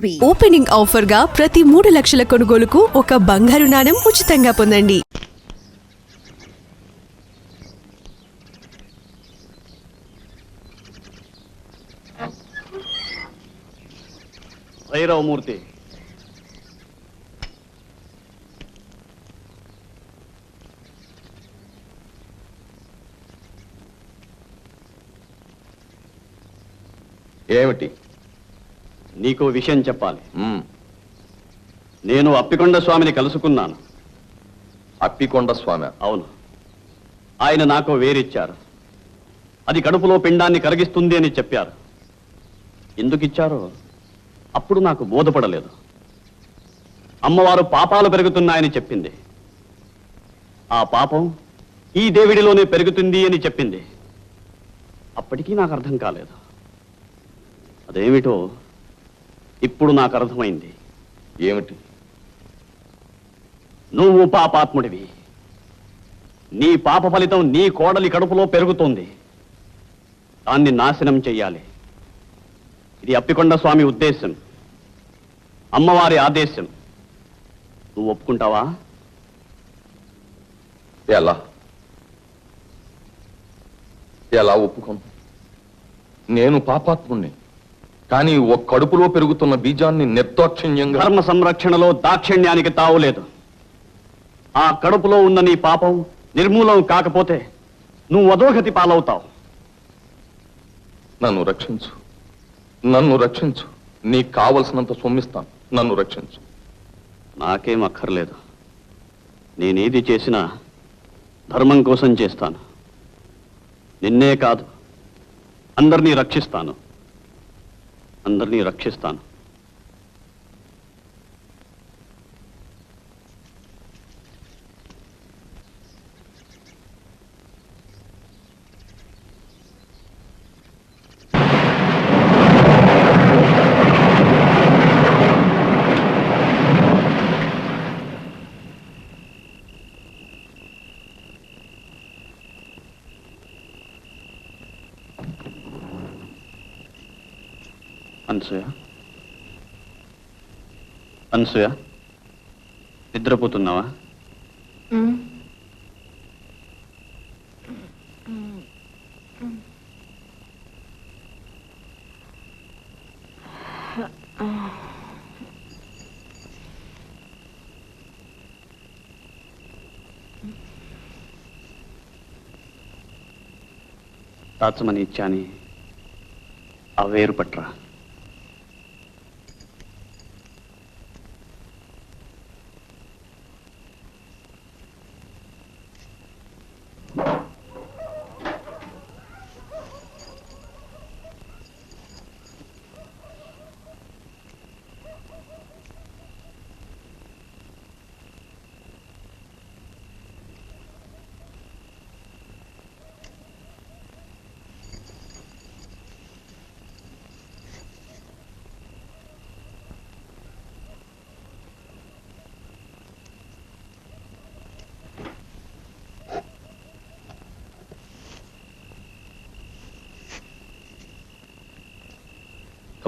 Ruby. Opening ఆఫర్గా ప్రతి మూడు లక్షల కొనుగోలుకు ఒక బంగారు నాణం ఉచితంగా పొందండి. మూర్తి. ఏమిటి? నీకు విషయం చెప్పాలి. నేను అప్పికొండ స్వామిని కలుసుకున్నాను. అప్పికొండ స్వామి. అవును. ఆయన నాకు వేరిచ్చారు. అది కడుపులో పిండాన్ని కరిగిస్తుంది అని చెప్పారు. ఎందుకు ఇచ్చారో అప్పుడు నాకు బోధపడలేదు. అమ్మవారు పాపాలు పెరుగుతున్నాయని చెప్పింది. ఆ పాపం ఈ దేవుడిలోనే పెరుగుతుంది అని చెప్పింది. అప్పటికీ నాకు అర్థం కాలేదు. అదేమిటో ఇప్పుడు నాకు అర్థమైంది. ఏమిటి? నువ్వు పాపాత్ముడివి. నీ పాప ఫలితం నీ కోడలి కడుపులో పెరుగుతోంది. దాన్ని నాశనం చెయ్యాలి. ఇది అప్పికొండ స్వామి ఉద్దేశం. అమ్మవారి ఆదేశం. నువ్వు ఒప్పుకుంటావా? ఎలా? ఎలా ఒప్పుకోను? నేను పాపాత్ముణ్ణి. కానీ ఓ కడుపులో పెరుగుతున్న బీజాన్ని నిర్దాక్షిణ్యంగా ధర్మ సంరక్షణలో దాక్షిణ్యానికి తావులేదు ఆ కడుపులో ఉన్న నీ పాపం నిర్మూలం కాకపోతే నువ్వు అధోగతి పాలవుతావు. నన్ను రక్షించు. నన్ను రక్షించు. నీకు కావలసినంత సొమ్మిస్తాను. నన్ను రక్షించు. నాకేం అక్కర్లేదు. నేనేది చేసినా ధర్మం కోసం చేస్తాను. నిన్నే కాదు. అందరినీ రక్షిస్తాను. అందరినీ రక్షిస్తాను అనసూయ అనసూయ నిద్రపోతున్నావా? దాచమని ఇచ్చాని ఆ వేరు పట్రా.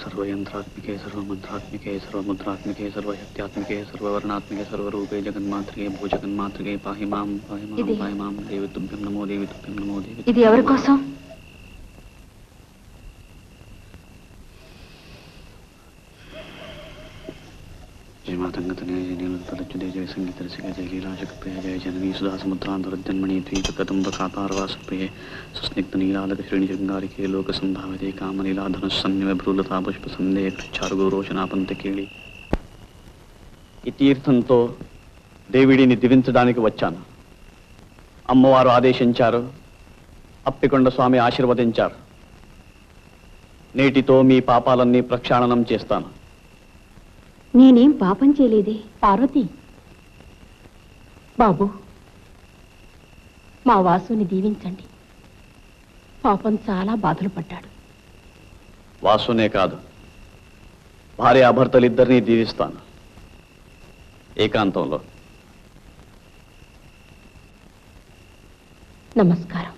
సర్వయంత్రాత్మికే సర్వమంత్రాత్మికే సర్వముద్రాత్మికే సర్వశక్త్యాత్మికే సర్వవర్ణాత్మికే సర్వరూపే జగన్మాతృకే భూజగన్మాతృకే పాహి మాం పాహి మాం పాహి మాం దేవితుభ్యం నమో దేవితుభ్యం నమో దేవి ఇది ఎవరి కోసం? नीलतलच्युते जय संगीत रसिके जय लीलाशक्तय जय जननी सुधा समुद्रान्तरजन्मणि द्वीपकदम्बकापारवासप्रिये सुस्निग्ध नीलालक श्रेणिशृङ्गारिके लोकसम्भाविते कामलीलाधनुस्सन्निव भ्रूलता पुष्पसन्देह చారుగురోషణాపంతకేళి ఈ తీర్థంతో దేవిడిని దివించడానికి వచ్చాను అమ్మవారు ఆదేశించారు అప్పికొండ స్వామి ఆశీర్వదించారు నేటితో మీ పాపాలన్నీ ప్రక్షాళనం చేస్తాను నేనేం పాపం చేయలేదే పార్వతి బాబు మా వాసుని దీవించండి. పాపం చాలా బాధలు పడ్డాడు. వాసునే కాదు భార్యాభర్తలిద్దరినీ దీవిస్తాను ఏకాంతంలో. నమస్కారం.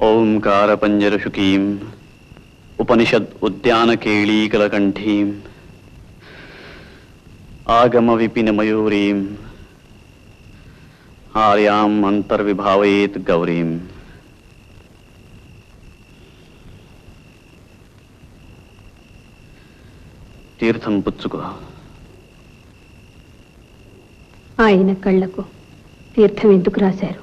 ఓంకార పంజరశుకీం ఉపనిషద్ ఉద్యాన కేళీకలకంఠీం ఆగమ విపిన మయూరీం ఆర్యాం అంతర్విభావయేత్ గౌరీం తీర్థం పుచ్చుకో ఆయన కళ్ళకు తీర్థం ఎందుకు రాశారు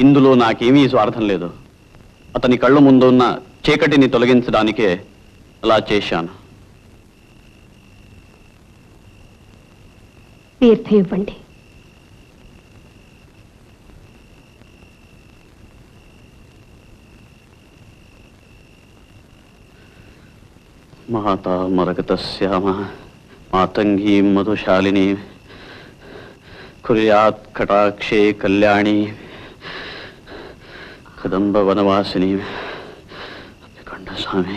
ఇందులో నాకేమీ స్వార్థం లేదు. అతని కళ్ళ ముందు ఉన్న చీకటిని తొలగించడానికే అలా చేశాను. తీర్థం ఇవ్వండి. మాతా మరగతశ్యామ మాతంగీ మధుశాలిని కుర్యాత్ కటాక్షే కళ్యాణి. కదంబ వనవాసిని అప్పికొండ స్వామి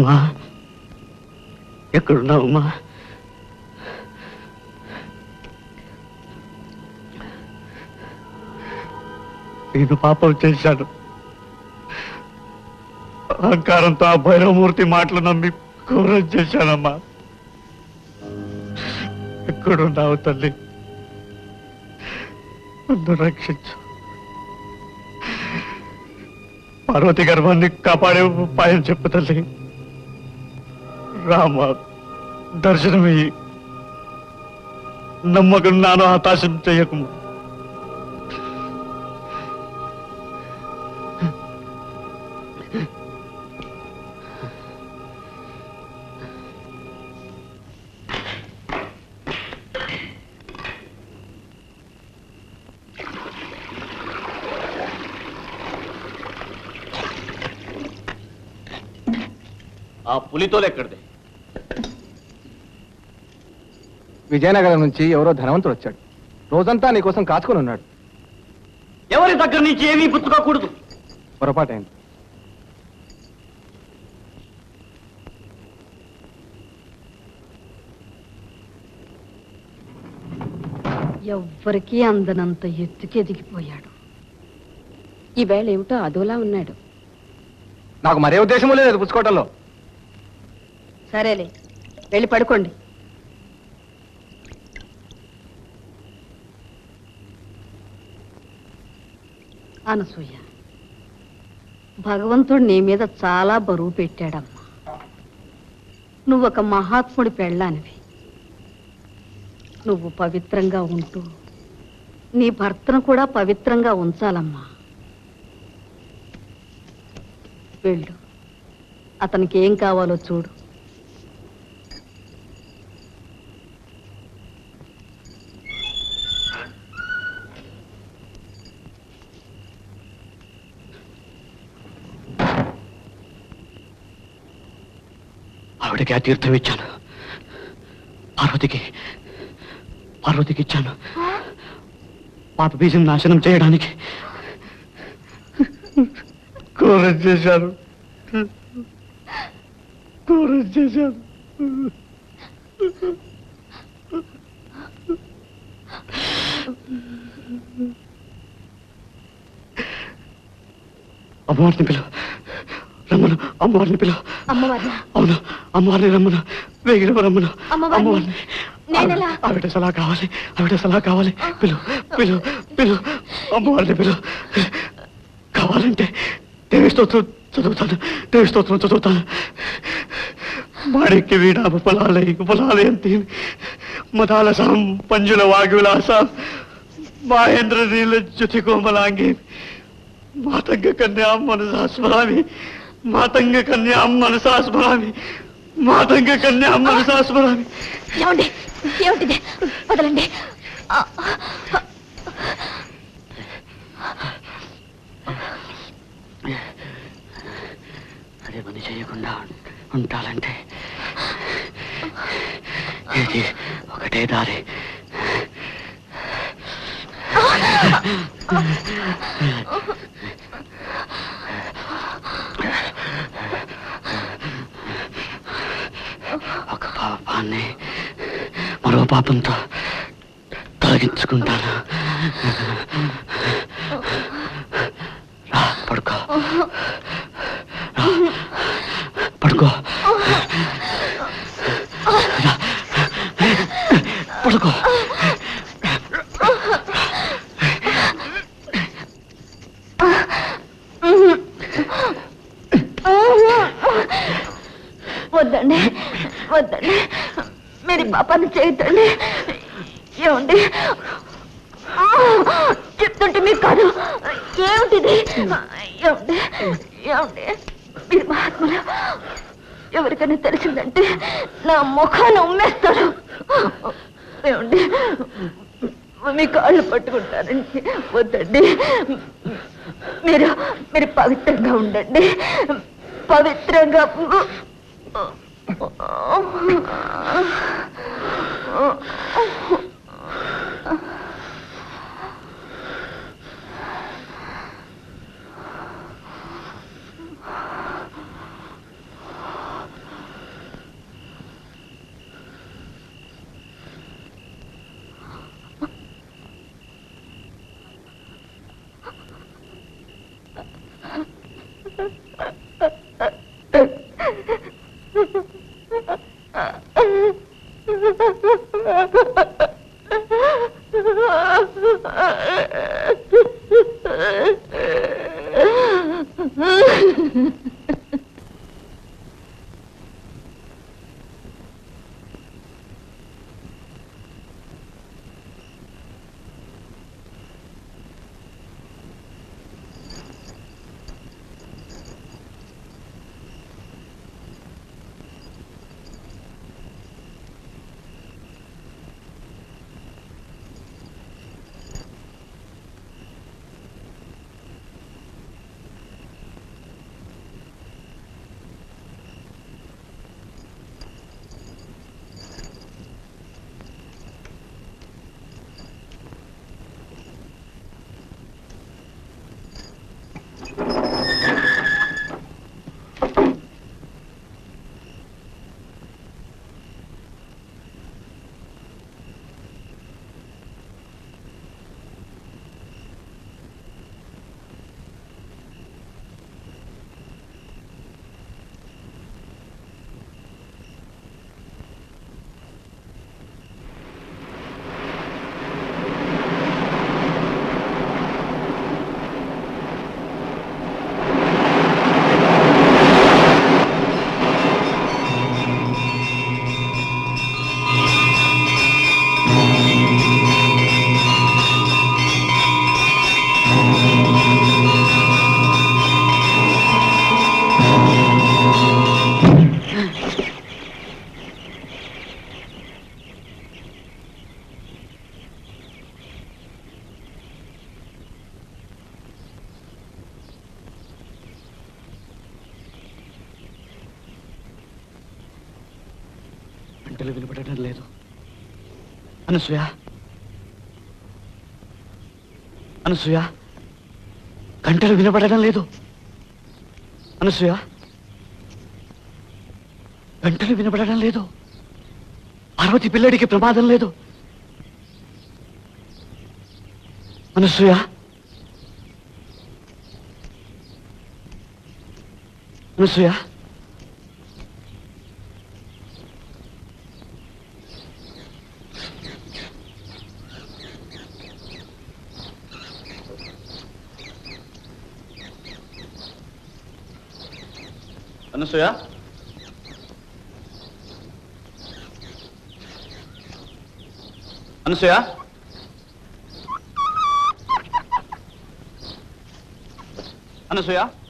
అమ్మా ఎక్కడున్నావమ్మా నేను పాపం చేశాను. అహంకారంతో ఆ భైరవమూర్తి మాటలు నమ్మి క్రూరం చేశానమ్మా. ఎక్కడున్నావు తల్లి? నన్ను రక్షించు. పార్వతి గర్భాన్ని కాపాడే ఉపాయం చెప్పు తల్లి. రామ దర్శనమియ్యి నమ్మకం నాను హతాశం చెయ్యకు ఆ పులితోలు ఎక్కడిది విజయనగరం నుంచి ఎవరో ధనవంతుడు వచ్చాడు. రోజంతా నీకోసం కాచుకొని ఉన్నాడు. ఎవరి దగ్గర నుంచి ఏమీ పుచ్చుకోకూడదు. పొరపాటైంది. ఎవ్వరికీ అందనంత ఎత్తుకెదిగిపోయాడు ఈవేళ ఏమిటో అదోలా ఉన్నాడు. నాకు మరే ఉద్దేశము లేదు పుచ్చుకోవటంలో. సరేలే వెళ్ళి పడుకోండి. అనసూయ భగవంతుడు నీ మీద చాలా బరువు పెట్టాడమ్మా. నువ్వు ఒక మహాత్ముడి పెళ్ళానివి. నువ్వు పవిత్రంగా ఉంటూ నీ భర్తను కూడా పవిత్రంగా ఉంచాలమ్మా. వెళ్ళు. అతనికి ఏం కావాలో చూడు. ఆవిడకి ఆ తీర్థం ఇచ్చాను. పార్వతికి పార్వతికి ఇచ్చాను. పాప బీజం నాశనం చేయడానికి. ఘోరం చేశాను. ఘోరం చేశాను. అమ్మవారిని పిలువ రమ్మను. అమ్మవారిని అమ్మవారిని? అవును. అమ్మవారిని రమ్మను. వేగిన రమ్మను. అమ్మవారిని? ఆవిడ సలహా కావాలి. ఆవిడ సలహా కావాలి. పిలు. పిలు. పిలు. అమ్మవారిని పిలు. కావాలంటే దేవి స్తోత్రం చదువుతాను. దేవి స్తోత్రం చదువుతాను. మాణిక్య వీణ ఉపలాలై ఉపలాలయంతి మదాలసాం పంజుల వాగ్విలాసాం మహేంద్ర నీల జ్యుతి కోమలాంగి. మాతంగ కన్యాం మనసా స్మరామి మాతంగ కన్యాం మనసా స్మరామి మాతంగ కన్యాం మనసా స్మరామి ఏమండి? ఏమిటిది? వదలండి. అదే పని చేయకుండా ఉంటాలంటే ఇది ఒకటే దారి ఒక పాపాన్ని మరో పాపంతో తొలగించుకుంటాను. రా పడుకో. రా, పడుకో. రా, పడుకో. పని ఈ చేయొద్దండి ఏమండి చెప్తుంటే మీకు కాదు ఏమిటిది? ఏమండి? ఏమండి? మీరు మహాత్ములు. ఎవరికైనా తెలిసిందంటే నా ముఖాన్ని ఉమ్మేస్తారు ఏమండి? మీ కాళ్ళు పట్టుకుంటారండి వద్దండి. మీరు మీరు పవిత్రంగా ఉండండి. పవిత్రంగా Oh. అనసూయ. అనసూయ గంటలు వినపడడం లేదు. అనసూయ గంటలు వినపడడం లేదు. పార్వతి పిల్లడికి ప్రమాదం లేదు. అనసూయ అనసూయ అనసూయ అనసూయ అనసూయ ఇది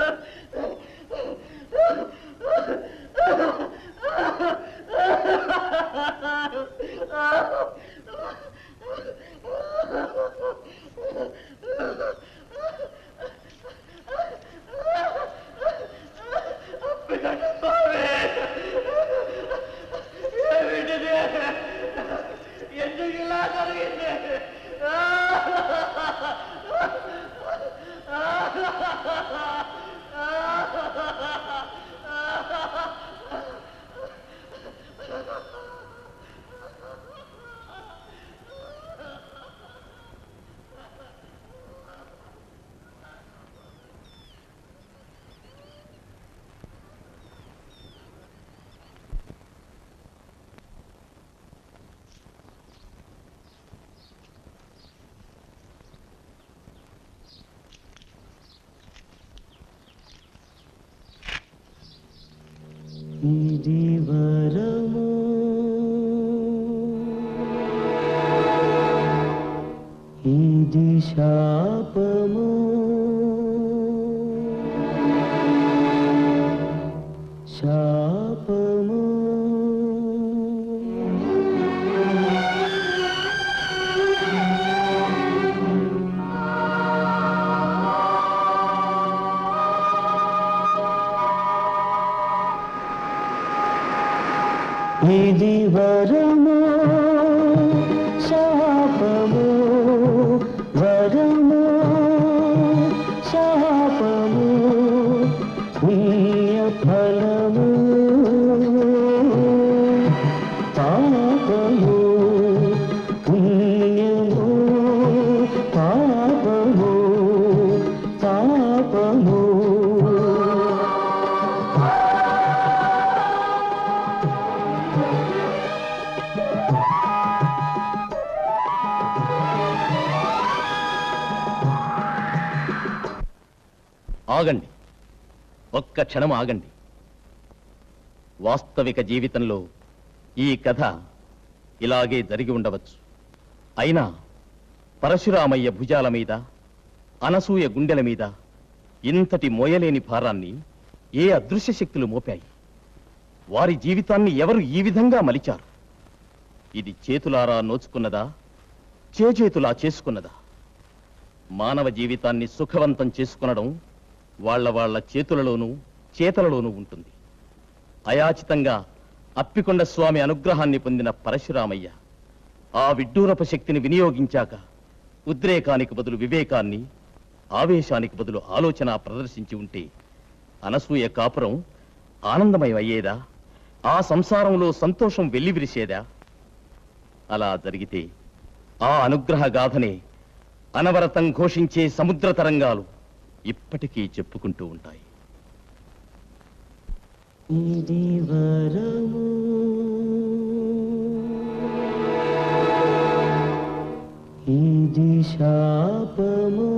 Dee dee. క్షణం ఆగండి. వాస్తవిక జీవితంలో ఈ కథ ఇలాగే జరిగి ఉండవచ్చు. అయినా పరశురామయ్య భుజాల మీద అనసూయ గుండెల మీద ఇంతటి మోయలేని భారాన్ని ఏ అదృశ్య శక్తులు మోపాయి? వారి జీవితాన్ని ఎవరు ఈ విధంగా మలిచారు? ఇది చేతులారా నోచుకున్నదా? చేజేతులా చేసుకున్నదా? మానవ జీవితాన్ని సుఖవంతం చేసుకునడం వాళ్ళ వాళ్ళ చేతులలోనూ చేతలలోనూ ఉంటుంది. అయాచితంగా అప్పికొండ స్వామి అనుగ్రహాన్ని పొందిన పరశురామయ్య ఆ విడ్డూరప శక్తిని వినియోగించాక ఉద్రేకానికి బదులు వివేకాన్ని ఆవేశానికి బదులు ఆలోచన ప్రదర్శించి ఉంటే అనసూయ కాపురం ఆనందమయం అయ్యేదా? ఆ సంసారంలో సంతోషం వెల్లివిరిసేదా? అలా జరిగితే ఆ అనుగ్రహ గాథనే అనవరతం ఘోషించే సముద్ర తరంగాలు ఇప్పటికీ చెప్పుకుంటూ ఉంటాయి. ఇది వరము ఇది శాపము శాపము